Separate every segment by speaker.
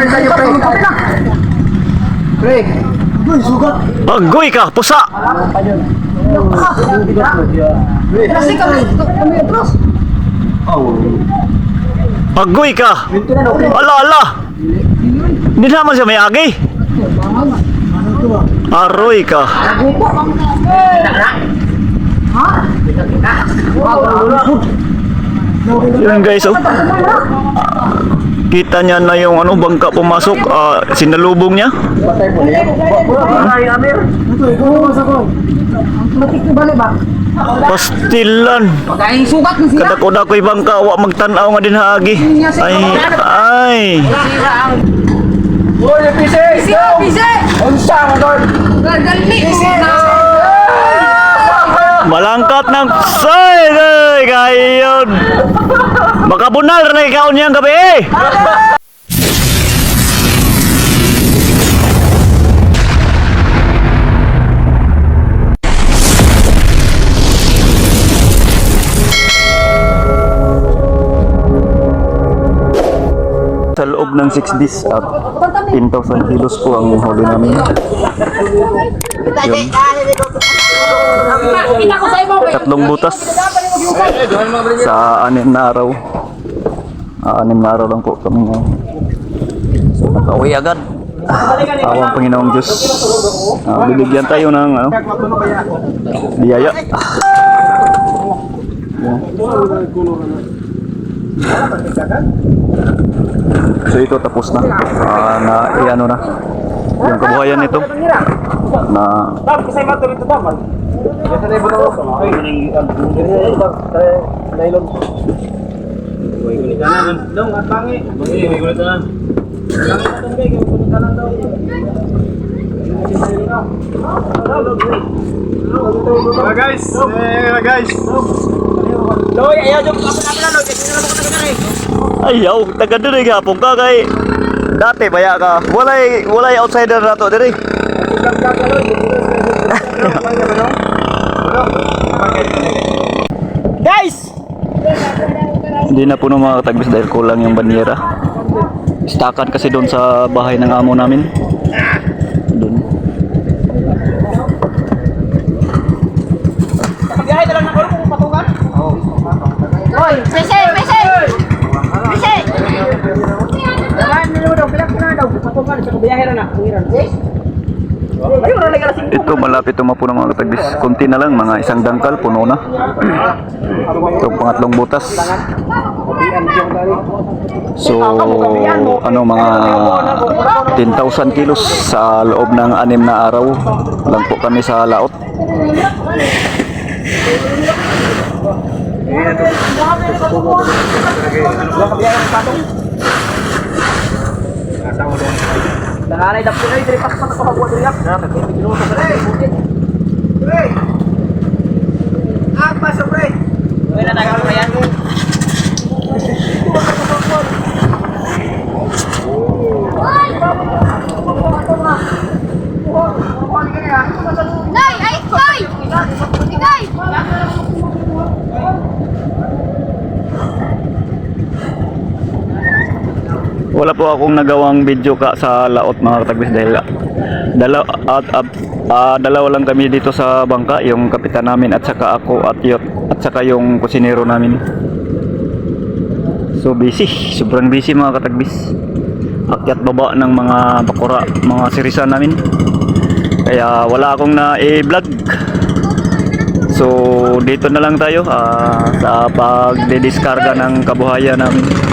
Speaker 1: rin sa'yo, pre. Pre. Uy, sugat.
Speaker 2: Agoy ka, pusa!
Speaker 1: Kasi kami, kami atras.
Speaker 2: Agoy ka! Ala, ala! Hindi naman siya may agi. Aroy ka. Yun guys, oh. Kita niya na yung ano bangka pumasok, ah, sinalubong niya. Pastilan.
Speaker 1: Pagkain sugat na sila.
Speaker 2: Kada ko'y bangka, wa magtanaw nga din haagi. Ay, ay.
Speaker 1: Uy, pisi!
Speaker 3: Bisi, bisi!
Speaker 1: Unsa mo
Speaker 3: mo na!
Speaker 2: Malangkat ng side, ay, kayon. Makabunal na ikaw niyang gabi eh. Sa loob ng 6 days at 10,000 kilos po ang huli namin. Yun. Tatlong butas sa anim na araw. Ah, anim na araw lang po kami ngayon. So, nakauwi agad. Ah, Awang Panginoong Diyos. Ah, bibigyan tayo ng ano, biyaya. So ito tapos na. Ah, na iano na. Yung kabuhayan nito na
Speaker 4: Mga guys, eh mga guys. Loy, ayaw jud ako na pala no, kasi na ko na
Speaker 2: ayaw taga diri gapon ka kay dati baya ka. Walay walay outsider na to diri.
Speaker 4: Guys!
Speaker 2: Hindi na puno mga katagbis dahil kulang yung banyera stakan kasi doon sa bahay ng amo namin doon
Speaker 4: Pagbiyahe na lang ng kung patungan.
Speaker 3: Hoy, bisi, bisi! Bisi!
Speaker 4: Dalan nilo daw, pila na daw, patungan sa biyahe ra na, na lang lasing.
Speaker 2: Ito malapit tumapo ng mga katagbis kunti na lang mga isang dangkal puno na. Itong pangatlong butas. So ano mga 10,000 kilos sa loob ng anim na araw. Lang po kami sa laot
Speaker 4: Nanganay dapyo na diri pas pas ko diri yap. Na, may minuto na rin. Pre. Ah, paso pre. Uy, na tagal pa yan.
Speaker 3: Nay, ay, ay! Igay!
Speaker 2: Wala po akong nagawang video ka sa laot mga katagbis dahil dalaw, at, at, ah, dalawa lang kami dito sa bangka yung kapitan namin at saka ako at, yun, at saka yung kusinero namin. So busy. Sobrang busy mga katagbis akyat baba ng mga bakura mga sirisan namin. Kaya wala akong na i-vlog so dito na lang tayo ah, sa pagdidiskarga ng kabuhayan namin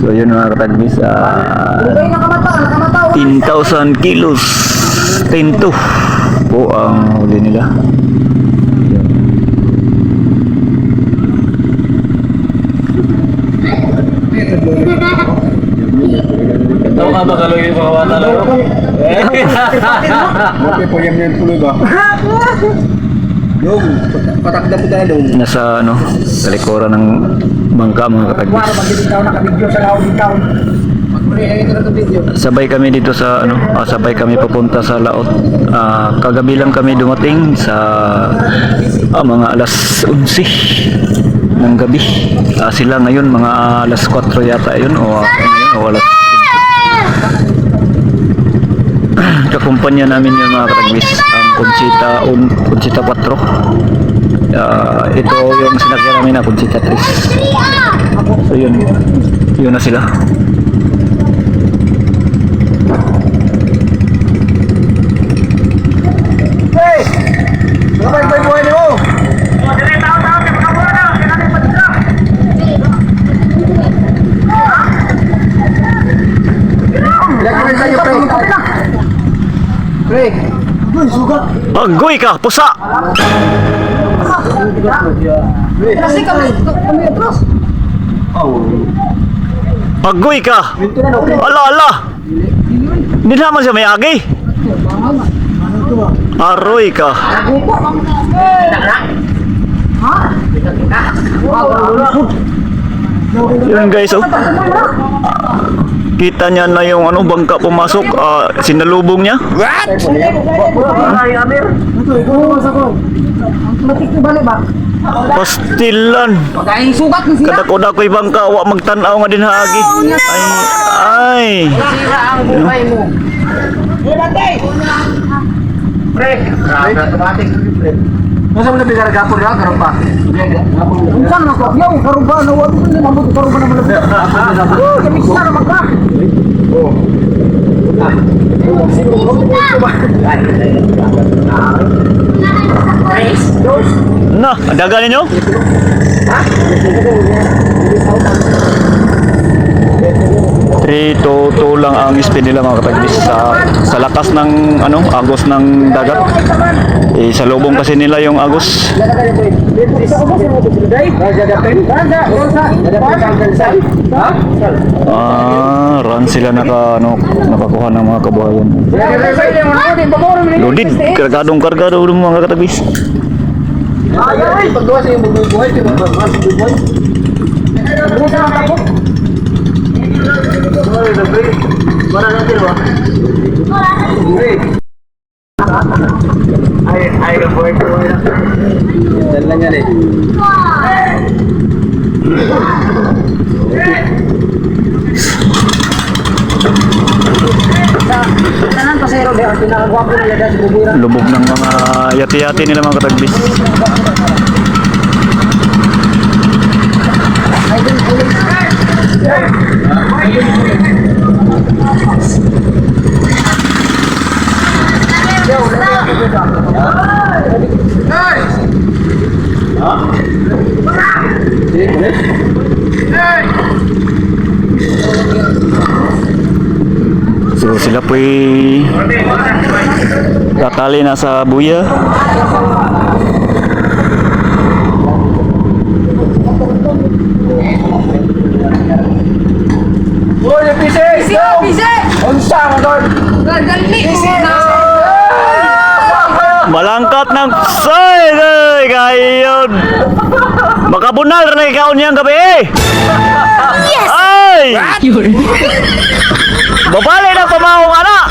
Speaker 2: So yun mga katagbis, ah, 10,000 kilos, 10 to po ang huli nila.
Speaker 5: Tahu apa kalau ini pengawatan lo?
Speaker 6: Mote po yan yan tuloy ba? Dong, patak na po tayo dong.
Speaker 2: Nasa ano, sa likuran ng bangka mga
Speaker 4: Wala
Speaker 2: katagbis.
Speaker 4: pag hindi taon nakabidyo sa laon na na video.
Speaker 2: Sabay kami dito sa ano, ah, sabay kami papunta sa Laot. Ah, kagabi lang kami dumating sa ah, mga alas 11 ng gabi. Ah, sila ngayon mga alas 4 yata yun o, ngayon, o alas kakumpanya namin yung mga katagbis ang Conchita un, Conchita 4 Ah, ito yung sinakyan namin na Conchita 3 so yun. Yun na sila
Speaker 6: Hey! Kapag may buhay niyo! Lagi sa iyo, pre. Pre. Uy, sugat.
Speaker 2: Agoy ka, pusa!
Speaker 1: Kasi kami, kami atras.
Speaker 2: Agoy ka! Ala, ala! Hindi naman siya may agi. Aroy ka. Yun guys, oh. Kita niya na yung ano, bangka pumasok, ah, sinalubong niya.
Speaker 1: Ba?
Speaker 2: Pastilan.
Speaker 1: Pagkain sugat ni sila.
Speaker 2: Kadako na ko'y bangka, wa magtanaw nga din haagi. Ay, ay.
Speaker 4: Sira ang buhay mo.
Speaker 5: Pre. Automatic. Pre.
Speaker 6: Masa mo na bigar gapon ya, karon pa.
Speaker 1: Unsan na ko? Yaw, karon ba na wala na mabot karon ba na wala. Oh. Ah. Sino ko
Speaker 2: No, dagan ninyo? Ha? 3 to 2 lang ang speed nila mga katagris sa, sa lakas ng ano, agos ng dagat. Eh, sa lubong kasi nila yung agos. Ah, run sila naka, ano, nakakuha ng mga kabayan loaded, kargadong kargado mga katagris
Speaker 6: ay, ay, pagdawa sa iyong buhay, buhay, buhay, buhay, buhay,
Speaker 5: buhay, buhay, buhay, buhay, Ay, ay, boy, boy.
Speaker 6: Eh.
Speaker 4: Nila dahil sa bubira.
Speaker 2: Lubog ng mga yati-yati nila mga katagbis. So sila po'y tatali na sa buya.
Speaker 6: Uy!
Speaker 3: Bise, bise.
Speaker 6: Unsa mo doon?
Speaker 3: Gagali. Na.
Speaker 2: Malangkat ng say, ay, kayon. Makabunal na ikaw niyang gabi eh. Yes! Ay! Babali na pamahong anak!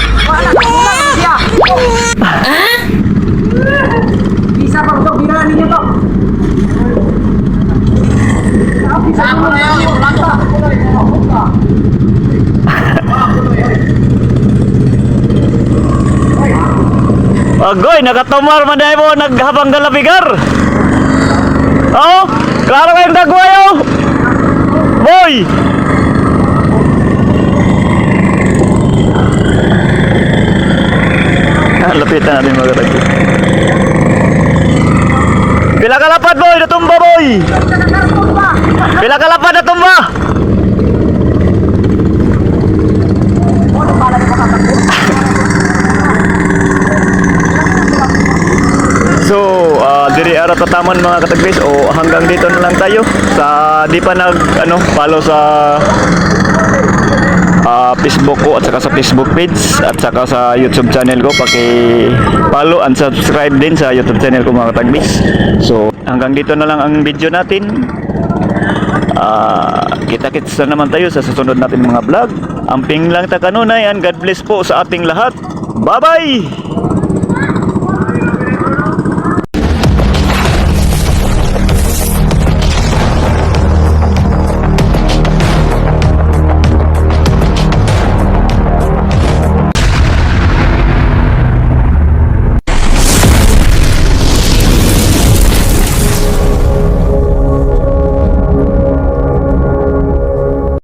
Speaker 4: Bisa pa ito, bira ninyo to.
Speaker 3: Saan mo na yun? Yung lata.
Speaker 2: Agoy, nakatumar man dahil mo naghabang galabigar. Oh, klaro kayong dagway oh. Boy! Ah, lapitan natin mga katagpo. Pila kalapad boy, natumba boy! Pila kalapad natumba! So, uh, tataman mga katagbis o hanggang dito na lang tayo sa di pa nag ano follow sa ah, Facebook ko at saka sa Facebook page at saka sa YouTube channel ko paki-follow and subscribe din sa YouTube channel ko mga katagbis. So hanggang dito na lang ang video natin. Ah, kita-kits na naman tayo sa susunod natin mga vlog. Amping lang ta kanunay and God bless po sa ating lahat. Bye-bye!